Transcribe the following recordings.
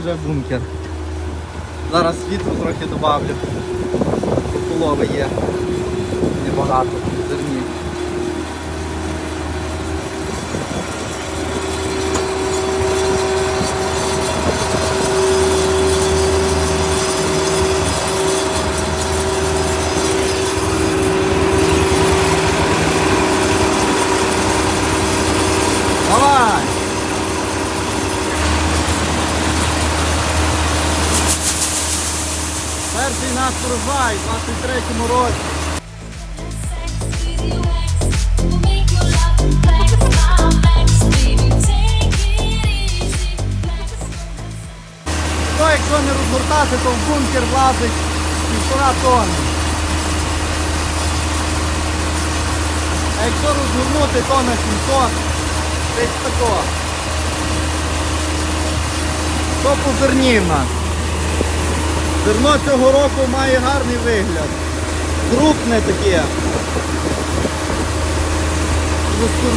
вже бункер. Зараз світло трохи добавлю. Полови є. Небагато зерні. Перший наш врожай у 23-му році. То якщо не розгортати, то в бункер влазить півтора тонни. А якщо розгорнути, то на 700, десь тако. То позернів в нас. Зерно цього року має гарний вигляд. Крупне таке.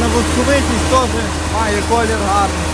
На восковитість теж має колір гарний.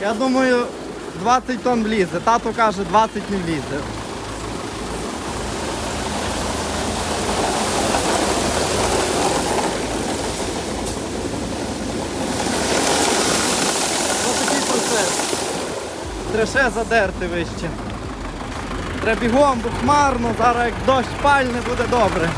Я думаю, 20 тонн влізе. Тато каже, 20 не влізе. Ось такий процес. Треше задерти вище. Треба бігом, бо хмарно, зараз як дощ пальне буде добре.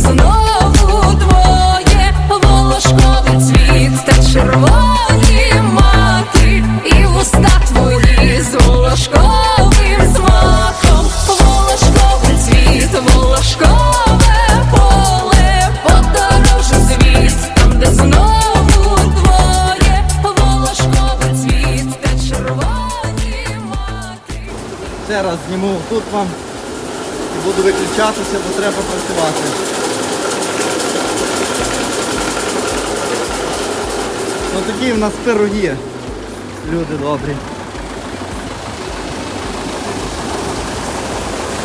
Знову двоє, волошковий цвіт та червоні мати, і вуста твої з волошковим смаком, волошковий цвіт, волошкове поле, подорожу світ, там, де знову двоє, волошковий цвіт та червоні мати. Ще зніму тут вам. Буду виключатися, бо треба працювати. Ну такі в нас пироги, люди добрі.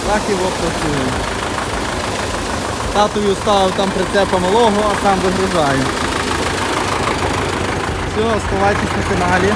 Так і працюємо. Татові ставив там прицепа малого, а сам вигружаю. Все, оставайтесь на каналі.